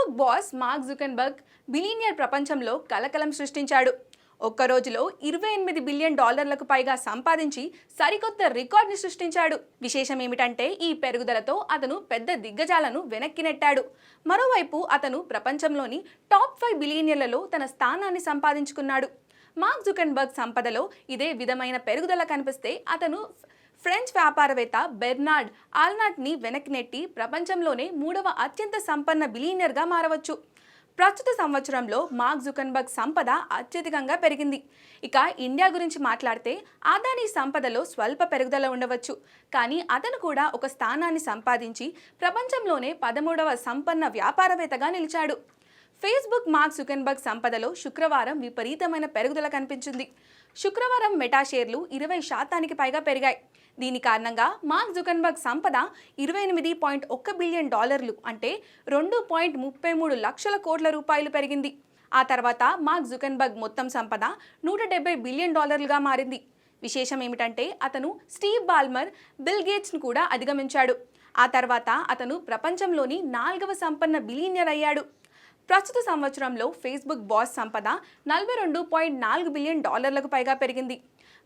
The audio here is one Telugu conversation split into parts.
Facebook boss Mark Zuckerberg billionaire ప్రపంచంలో కలకలం సృష్టించాడు. ఒక్క రోజులో ఇరవై ఎనిమిది బిలియన్ డాలర్లకు పైగా సంపాదించి సరికొత్త రికార్డుని సృష్టించాడు. విశేషం ఏమిటంటే ఈ పెరుగుదలతో అతను పెద్ద దిగ్గజాలను వెనక్కి నెట్టాడు. మరోవైపు అతను ప్రపంచంలోని టాప్ ఫైవ్ బిలియనియర్లలో తన స్థానాన్ని సంపాదించుకున్నాడు. మార్క్ జుకెన్బర్గ్ సంపదలో ఇదే విధమైన పెరుగుదల కనిపిస్తే అతను ఫ్రెంచ్ వ్యాపారవేత్త బెర్నార్డ్ ఆల్నాట్ని వెనక్కి నెట్టి ప్రపంచంలోనే మూడవ అత్యంత సంపన్న బిలీనియర్గా మారవచ్చు. ప్రస్తుత సంవత్సరంలో మార్క్ జుకన్బర్గ్ సంపద అత్యధికంగా పెరిగింది. ఇక ఇండియా గురించి మాట్లాడితే అదానీ సంపదలో స్వల్ప పెరుగుదల ఉండవచ్చు. కానీ అతను కూడా ఒక స్థానాన్ని సంపాదించి ప్రపంచంలోనే పదమూడవ సంపన్న వ్యాపారవేత్తగా నిలిచాడు. ఫేస్బుక్ మార్క్ జుకెన్బర్గ్ సంపదలో శుక్రవారం విపరీతమైన పెరుగుదల కనిపించింది. శుక్రవారం మెటా షేర్లు ఇరవై శాతానికి పైగా పెరిగాయి. దీని కారణంగా మార్క్ జుకన్బర్గ్ సంపద ఇరవై ఎనిమిది పాయింట్ ఒక్క బిలియన్ డాలర్లు అంటే రెండు పాయింట్ ముప్పై మూడు లక్షల కోట్ల రూపాయలు పెరిగింది. ఆ తర్వాత మార్క్ జుకన్బర్గ్ మొత్తం సంపద నూట డెబ్బై బిలియన్ డాలర్లుగా మారింది. విశేషం ఏమిటంటే అతను స్టీవ్ బాల్మర్ బిల్ గేట్స్ను కూడా అధిగమించాడు. ఆ తర్వాత అతను ప్రపంచంలోని నాలుగవ సంపన్న బిలియనర్ అయ్యాడు. ప్రస్తుత సంవత్సరంలో ఫేస్బుక్ బాస్ సంపద నలభై రెండు పాయింట్ నాలుగు బిలియన్ డాలర్లకు పైగా పెరిగింది.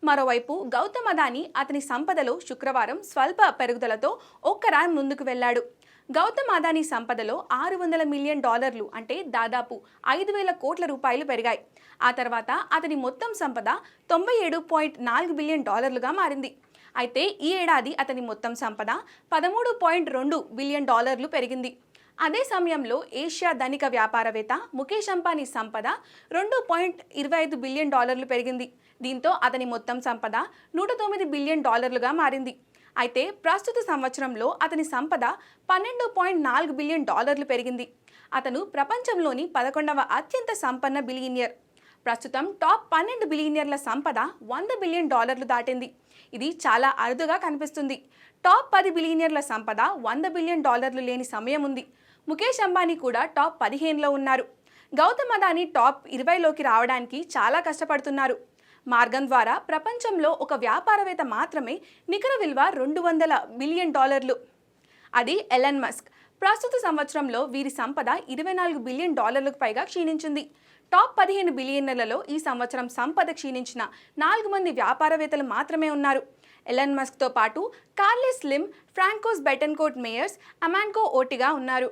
మరోవైపు గౌతమ్ అదానీ అతని సంపదలో శుక్రవారం స్వల్ప పెరుగుదలతో ఒక్క ర్యాన్ ముందుకు వెళ్ళాడు. గౌతమ్ అదానీ సంపదలో ఆరు వందల మిలియన్ డాలర్లు అంటే దాదాపు ఐదు వేల కోట్ల రూపాయలు పెరిగాయి. ఆ తర్వాత అతని మొత్తం సంపద తొంభై ఏడు పాయింట్ నాలుగు బిలియన్ డాలర్లుగా మారింది. అయితే ఈ ఏడాది అతని మొత్తం సంపద పదమూడు పాయింట్ రెండు బిలియన్ డాలర్లు పెరిగింది. అదే సమయంలో ఏషియా ధనిక వ్యాపారవేత్త ముఖేష్ అంబానీ సంపద రెండు పాయింట్ ఇరవై ఐదు బిలియన్ డాలర్లు పెరిగింది. దీంతో అతని మొత్తం సంపద నూట తొమ్మిది బిలియన్ డాలర్లుగా మారింది. అయితే ప్రస్తుత సంవత్సరంలో అతని సంపద పన్నెండు పాయింట్ నాలుగు బిలియన్ డాలర్లు పెరిగింది. అతను ప్రపంచంలోని పదకొండవ అత్యంత సంపన్న బిలియనియర్ ప్రస్తుతం టాప్ పన్నెండు బిలియనియర్ల సంపద వంద బిలియన్ డాలర్లు దాటింది. ఇది చాలా అరుదుగా కనిపిస్తుంది. టాప్ పది బిలియనియర్ల సంపద వంద బిలియన్ డాలర్లు లేని సమయం ఉంది. ముఖేష్ అంబానీ కూడా టాప్ పదిహేనులో ఉన్నారు. గౌతమ్ అదానీ టాప్ ఇరవైలోకి రావడానికి చాలా కష్టపడుతున్నారు. మార్గం ద్వారా ప్రపంచంలో ఒక వ్యాపారవేత్త మాత్రమే నికర విలువ రెండు వందల బిలియన్ డాలర్లు. అది ఎలన్ మస్క్. ప్రస్తుత సంవత్సరంలో వీరి సంపద ఇరవై నాలుగు బిలియన్ డాలర్లకు పైగా క్షీణించింది. టాప్ పదిహేను బిలియన్లలో ఈ సంవత్సరం సంపద క్షీణించిన నాలుగు మంది వ్యాపారవేత్తలు మాత్రమే ఉన్నారు. ఎలన్ మస్క్తో పాటు కార్లెస్ స్లిమ్ ఫ్రాంకోస్ బెటన్కోట్ మేయర్స్ అమాన్కో ఓటిగా ఉన్నారు.